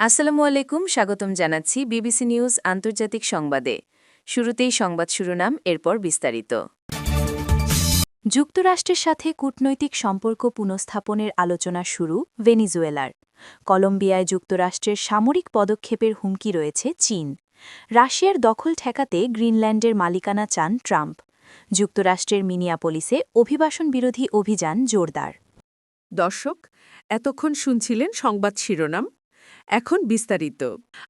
আসসালামু আলাইকুম, স্বাগতম জানাচ্ছি বিবিসি নিউজ আন্তর্জাতিক সংবাদে। শুরুতেই সংবাদ শিরোনাম, এরপর বিস্তারিত। যুক্তরাষ্ট্রের সাথে কূটনৈতিক সম্পর্ক পুনঃস্থাপনের আলোচনা শুরু ভেনিজুয়েলার। কলম্বিয়ায় যুক্তরাষ্ট্রের সামরিক পদক্ষেপের হুমকি রয়েছে চীন। রাশিয়ার দখল ঠেকাতে গ্রিনল্যান্ডের মালিকানা চান ট্রাম্প। যুক্তরাষ্ট্রের মিনিয়াপলিসে অভিবাসন বিরোধী অভিযান জোরদার। দর্শক, এতক্ষণ শুনছিলেন সংবাদ শিরোনাম এখন বিস্তারিত।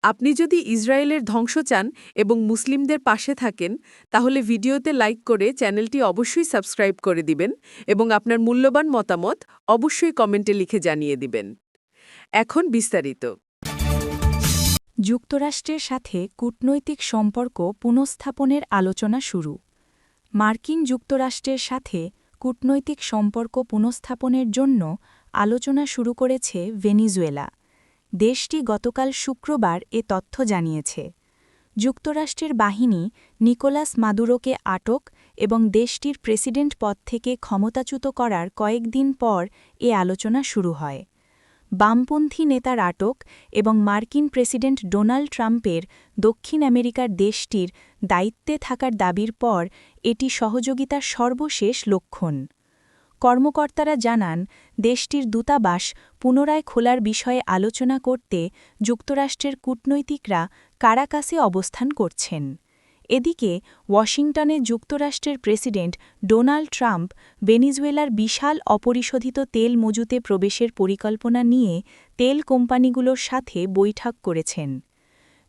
আপনি যদি ইসরায়েলের ধ্বংস চান এবং মুসলিমদের পাশে থাকেন, তাহলে ভিডিওতে লাইক করে চ্যানেলটি অবশ্যই সাবস্ক্রাইব করে দিবেন এবং আপনার মূল্যবান মতামত অবশ্যই কমেন্টে লিখে জানিয়ে দিবেন। এখন বিস্তারিত। যুক্তরাষ্ট্রের সাথে কূটনৈতিক সম্পর্ক পুনঃস্থাপনের আলোচনা শুরু। মার্কিন যুক্তরাষ্ট্রের সাথে কূটনৈতিক সম্পর্ক পুনঃস্থাপনের জন্য আলোচনা শুরু করেছে ভেনিজুয়েলা। দেশটি গতকাল শুক্রবার এ তথ্য জানিয়েছে। যুক্তরাষ্ট্রের বাহিনী নিকোলাস মাদুরোকে আটক এবং দেশটির প্রেসিডেন্ট পদ থেকে ক্ষমতাচ্যুত করার কয়েকদিন পর এ আলোচনা শুরু হয়। বামপন্থী নেতার আটক এবং মার্কিন প্রেসিডেন্ট ডোনাল্ড ট্রাম্পের দক্ষিণ আমেরিকার দেশটির দায়িত্বে থাকার দাবির পর এটি সহযোগিতার সর্বশেষ লক্ষণ। কর্মকর্তারা জানান, দেশটির দূতাবাস পুনরায় খোলার বিষয়ে আলোচনা করতে যুক্তরাষ্ট্রের কূটনৈতিকরা কারাকাসে অবস্থান করছেন। এদিকে, ওয়াশিংটনে যুক্তরাষ্ট্রের প্রেসিডেন্ট ডোনাল্ড ট্রাম্প ভেনিজুয়েলার বিশাল অপরিশোধিত তেল মজুতে প্রবেশের পরিকল্পনা নিয়ে তেল কোম্পানিগুলোর সাথে বৈঠক করেছেন।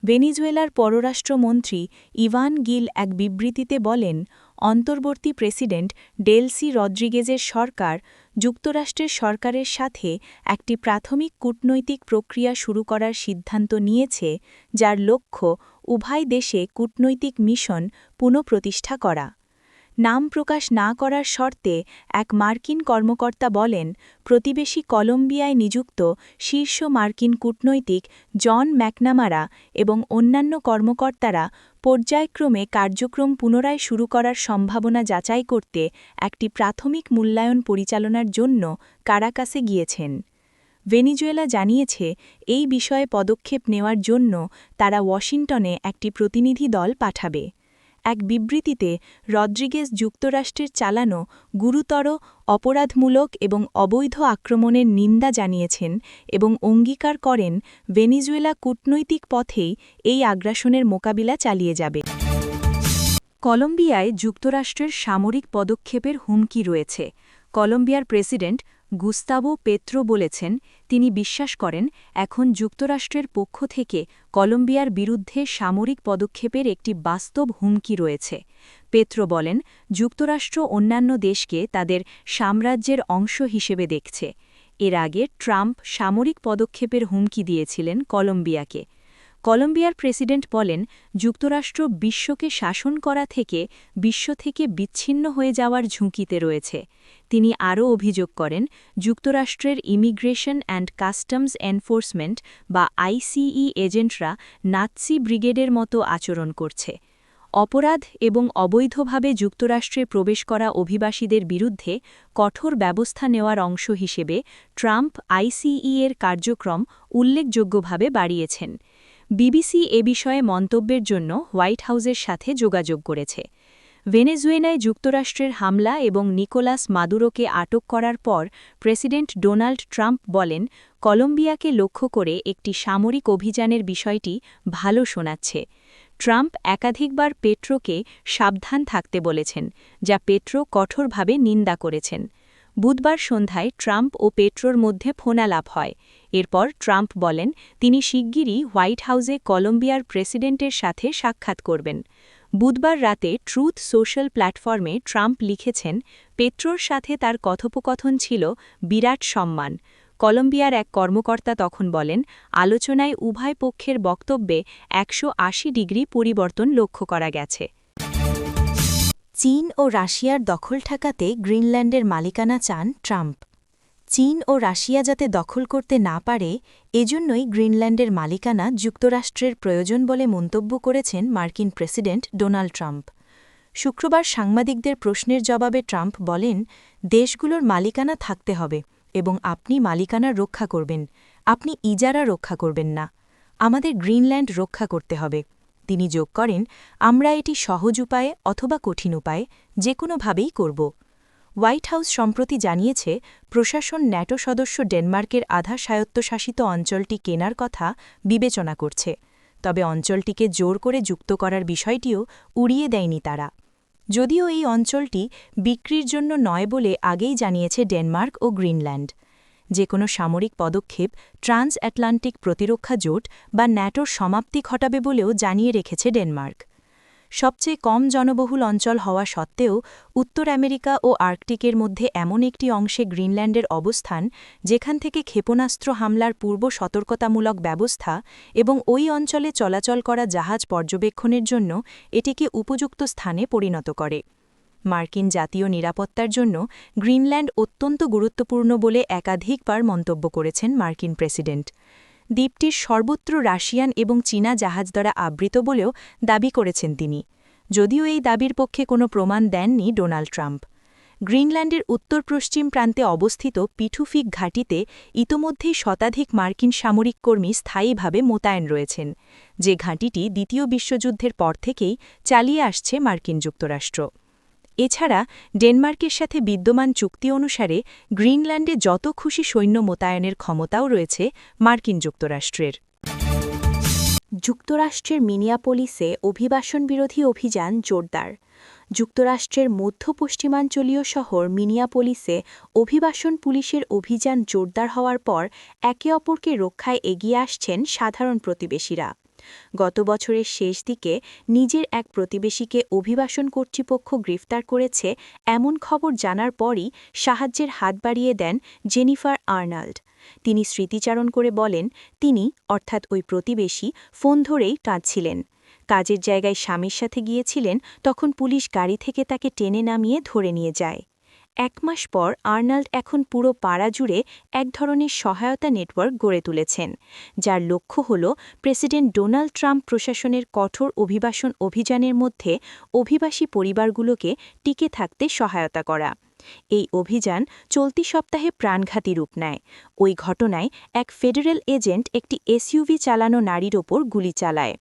ভেনিজুয়েলার পররাষ্ট্রমন্ত্রী ইভান গিল এক বিবৃতিতে বলেন অন্তর্বর্তী প্রেসিডেন্ট ডেলসি রদ্রিগেজের সরকার যুক্তরাষ্ট্রের সরকারের সাথে একটি প্রাথমিক কূটনৈতিক প্রক্রিয়া শুরু করার সিদ্ধান্ত নিয়েছে, যার লক্ষ্য উভয় দেশে কূটনৈতিক মিশন পুনঃপ্রতিষ্ঠা করা। নাম প্রকাশ না করার শর্তে এক মার্কিন কর্মকর্তা বলেন, প্রতিবেশী কলম্বিয়ায় নিযুক্ত শীর্ষ মার্কিন কূটনৈতিক জন ম্যাকনামারা এবং অন্যান্য কর্মকর্তারা পর্যায়ক্রমে কার্যক্রম পুনরায় শুরু করার সম্ভাবনা যাচাই করতে একটি প্রাথমিক মূল্যায়ন পরিচালনার জন্য কারাকাসে গিয়েছেন। ভেনিজুয়েলা জানিয়েছে, এই বিষয়ে পদক্ষেপ নেওয়ার জন্য তারা ওয়াশিংটনে একটি প্রতিনিধি দল পাঠাবে। এক বিবৃতিতে রদ্রিগেজ যুক্তরাষ্ট্রের চালানো গুরুতর, অপরাধমূলক এবং অবৈধ আক্রমণের নিন্দা জানিয়েছেন এবং অঙ্গীকার করেন ভেনিজুয়েলা কূটনৈতিক পথেই এই আগ্রাসনের মোকাবিলা চালিয়ে যাবে। কলম্বিয়ায় যুক্তরাষ্ট্রের সামরিক পদক্ষেপের হুমকি রয়েছে। কলম্বিয়ার প্রেসিডেন্ট গুস্তাবো পেত্রো বলেছেন, তিনি বিশ্বাস করেন, এখন যুক্তরাষ্ট্রের পক্ষ থেকে কলম্বিয়ার বিরুদ্ধে সামরিক পদক্ষেপের একটি বাস্তব হুমকি রয়েছে। পেত্রো বলেন, যুক্তরাষ্ট্র অন্যান্য দেশকে তাদের সাম্রাজ্যের অংশ হিসেবে দেখছে। এর আগে ট্রাম্প সামরিক পদক্ষেপের হুমকি দিয়েছিলেন কলম্বিয়াকে। কলম্বিয়ার প্রেসিডেন্ট বলেন, যুক্তরাষ্ট্র বিশ্বকে শাসন করা থেকে বিশ্ব থেকে বিচ্ছিন্ন হয়ে যাওয়ার ঝুঁকিতে রয়েছে। তিনি আরও অভিযোগ করেন, যুক্তরাষ্ট্রের ইমিগ্রেশন অ্যান্ড কাস্টমস এনফোর্সমেন্ট বা আইসিই এজেন্টরা নাৎসি ব্রিগেডের মতো আচরণ করছে। অপরাধ এবং অবৈধভাবে যুক্তরাষ্ট্রে প্রবেশ করা অভিবাসীদের বিরুদ্ধে কঠোর ব্যবস্থা নেওয়ার অংশ হিসেবে ট্রাম্প আইসিই এর কার্যক্রম উল্লেখযোগ্যভাবে বাড়িয়েছেন। বিবিসি এ বিষয়ে মন্তব্যের জন্য হোয়াইট হাউসের সাথে যোগাযোগ করেছে। ভেনেজুয়েনায় যুক্তরাষ্ট্রের হামলা এবং নিকোলাস মাদুরোকে আটক করার পর প্রেসিডেন্ট ডোনাল্ড ট্রাম্প বলেন, কলম্বিয়াকে লক্ষ্য করে একটি সামরিক অভিযানের বিষয়টি ভালো শোনাচ্ছে। ট্রাম্প একাধিকবার পেট্রোকে সাবধান থাকতে বলেছেন, যা পেট্রো কঠোরভাবে নিন্দা করেছেন। বুধবার সন্ধ্যায় ট্রাম্প ও পেট্রোর মধ্যে ফোনালাপ হয়। এরপর ট্রাম্প বলেন, তিনি শিগগিরই হোয়াইট হাউসে কলম্বিয়ার প্রেসিডেন্টের সাথে সাক্ষাৎ করবেন। বুধবার রাতে ট্রুথ সোশ্যাল প্ল্যাটফর্মে ট্রাম্প লিখেছেন, পেট্রোর সাথে তার কথোপকথন ছিল বিরাট সম্মান। কলম্বিয়ার এক কর্মকর্তা তখন বলেন, আলোচনায় উভয় পক্ষের বক্তব্যে একশো আশি ডিগ্রি পরিবর্তন লক্ষ্য করা গেছে। চীন ও রাশিয়ার দখল ঠেকাতে গ্রিনল্যান্ডের মালিকানা চান ট্রাম্প। চীন ও রাশিয়া যাতে দখল করতে না পারে, এজন্যই গ্রিনল্যান্ডের মালিকানা যুক্তরাষ্ট্রের প্রয়োজন বলে মন্তব্য করেছেন মার্কিন প্রেসিডেন্ট ডোনাল্ড ট্রাম্প। শুক্রবার সাংবাদিকদের প্রশ্নের জবাবে ট্রাম্প বলেন, দেশগুলোর মালিকানা থাকতে হবে এবং আপনি মালিকানা রক্ষা করবেন। আপনি ইজারা রক্ষা করবেন না। আমাদের গ্রিনল্যান্ড রক্ষা করতে হবে। তিনি যোগ করেন, আমরা এটি সহজ উপায়ে অথবা কঠিন উপায়ে যে কোনোভাবেই করব। হোয়াইট হাউস সম্প্রতি জানিয়েছে, প্রশাসন ন্যাটো সদস্য ডেনমার্কের আধা স্বায়ত্তশাসিত অঞ্চলটি কেনার কথা বিবেচনা করছে। তবে অঞ্চলটিকে জোর করে যুক্ত করার বিষয়টিও উড়িয়ে দেয়নি তারা। যদিও এই অঞ্চলটি বিক্রির জন্য নয় বলে আগেই জানিয়েছে ডেনমার্ক ও গ্রিনল্যান্ড। যে কোনো সামরিক পদক্ষেপ ট্রান্স অ্যাটলান্টিক প্রতিরক্ষা জোট বা ন্যাটোর সমাপ্তি ঘটাবে বলেও জানিয়ে রেখেছে ডেনমার্ক। সবচেয়ে কম জনবহুল অঞ্চল হওয়া সত্ত্বেও, উত্তর আমেরিকা ও আর্কটিকের মধ্যে এমন একটি অংশে গ্রিনল্যান্ডের অবস্থান, যেখান থেকে ক্ষেপণাস্ত্র হামলার পূর্ব সতর্কতামূলক ব্যবস্থা এবং ওই অঞ্চলে চলাচল করা জাহাজ পর্যবেক্ষণের জন্য এটিকে উপযুক্ত স্থানে পরিণত করে। মার্কিন জাতীয় নিরাপত্তার জন্য গ্রিনল্যান্ড অত্যন্ত গুরুত্বপূর্ণ বলে একাধিকবার মন্তব্য করেছেন মার্কিন প্রেসিডেন্ট। দ্বীপটির সর্বত্র রাশিয়ান এবং চীনা জাহাজ দ্বারা আবৃত বলেও দাবি করেছেন তিনি। যদিও এই দাবির পক্ষে কোনো প্রমাণ দেননি ডোনাল্ড ট্রাম্প। গ্রিনল্যান্ডের উত্তর পশ্চিম প্রান্তে অবস্থিত পিঠুফিক ঘাটিতে ইতোমধ্যেই শতাধিক মার্কিন সামরিক কর্মী স্থায়ীভাবে মোতায়েন রয়েছেন, যে ঘাঁটিটি দ্বিতীয় বিশ্বযুদ্ধের পর থেকেই চালিয়ে আসছে মার্কিন যুক্তরাষ্ট্র। এছাড়া ডেনমার্কের সাথে বিদ্যমান চুক্তি অনুসারে গ্রিনল্যান্ডে যত খুশি সৈন্য মোতায়েনের ক্ষমতাও রয়েছে মার্কিন যুক্তরাষ্ট্রের। যুক্তরাষ্ট্রের মিনিয়াপোলিসে অভিবাসন বিরোধী অভিযান জোরদার। যুক্তরাষ্ট্রের মধ্য পশ্চিমাঞ্চলীয় শহর মিনিয়াপোলিসে অভিবাসন পুলিশের অভিযান জোরদার হওয়ার পর একে অপরকে রক্ষায় এগিয়ে আসছেন সাধারণ প্রতিবেশীরা। গত বছরের শেষ দিকে নিজের এক প্রতিবেশীকে অভিবাসন কর্তৃপক্ষ গ্রেফতার করেছে এমন খবর জানার পরই সাহায্যের হাত বাড়িয়ে দেন জেনিফার আর্নাল্ড। তিনি স্মৃতিচারণ করে বলেন, তিনি, অর্থাৎ ওই প্রতিবেশী, ফোন ধরেই কাঁদছিলেন। কাজের জায়গায় স্বামীর সাথে গিয়েছিলেন, তখন পুলিশ গাড়ি থেকে তাকে টেনে নামিয়ে ধরে নিয়ে যায়। এক মাস পর আর্নাল্ড এখন পুরো পাড়া জুড়ে এক ধরনের সহায়তা নেটওয়ার্ক গড়ে তুলেছেন, যার লক্ষ্য হল প্রেসিডেন্ট ডোনাল্ড ট্রাম্প প্রশাসনের কঠোর অভিবাসন অভিযানের মধ্যে অভিবাসী পরিবারগুলোকে টিকে থাকতে সহায়তা করা। এই অভিযান চলতি সপ্তাহে প্রাণঘাতী রূপ নেয়। ওই ঘটনায় এক ফেডারেল এজেন্ট একটি এসইউভি চালানো নারীর ওপর গুলি চালায়।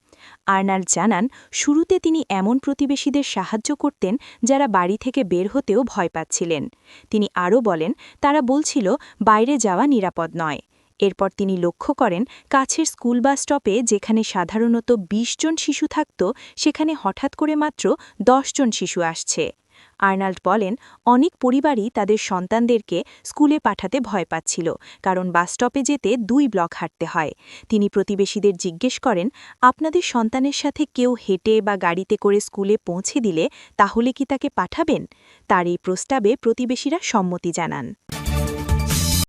আর্নাল্ড জানান, শুরুতে তিনি এমন প্রতিবেশীদের সাহায্য করতেন যারা বাড়ি থেকে বের হতেও ভয় পাচ্ছিলেন। তিনি আরও বলেন, তারা বলছিল, বাইরে যাওয়া নিরাপদ নয়। এরপর তিনি লক্ষ্য করেন, কাছের স্কুল বাস স্টপে যেখানে সাধারণত ২০ জন শিশু থাকত, সেখানে হঠাৎ করে মাত্র ১০ জন শিশু আসছে। আর্নাল্ড বলেন, অনেক পরিবারই তাদের সন্তানদেরকে স্কুলে পাঠাতে ভয় পাচ্ছিল, কারণ বাসস্টপে যেতে দুই ব্লক হাঁটতে হয়। তিনি প্রতিবেশীদের জিজ্ঞেস করেন, আপনাদের সন্তানের সাথে কেউ হেঁটে বা গাড়িতে করে স্কুলে পৌঁছে দিলে তাহলে কি তাকে পাঠাবেন? তার এই প্রস্তাবে প্রতিবেশীরা সম্মতি জানান।